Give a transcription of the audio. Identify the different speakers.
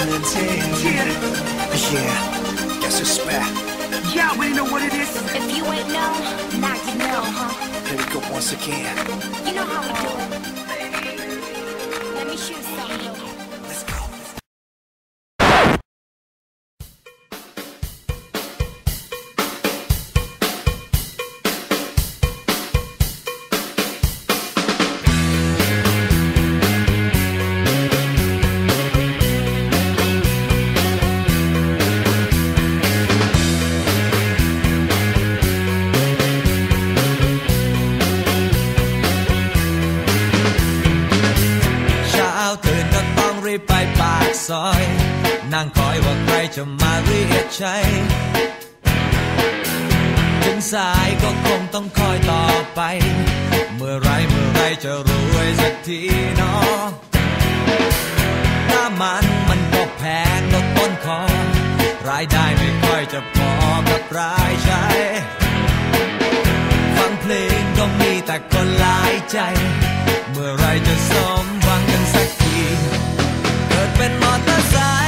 Speaker 1: 2010. Yeah, guess it's back.
Speaker 2: Yeah, we know what it is.
Speaker 3: If you ain't know, now you know, huh?
Speaker 1: Here we go once again.
Speaker 3: You know how we do it. Let me shoot า
Speaker 4: กซอย นั่งคอยว่าใครจะมาเรียกใช้ถึงสายก็คงต้องคอยต่อไป เมื่อไรเมื่อไรจะรวยสักทีเนาะน้ำมันมันก็แพงลดต้นคอรายได้ไม่ค่อยจะพอกับรายใช้ฟังเพลงก็มีแต่คนหลายใจ เมื่อไรจะสมหวังกันสักที เกิด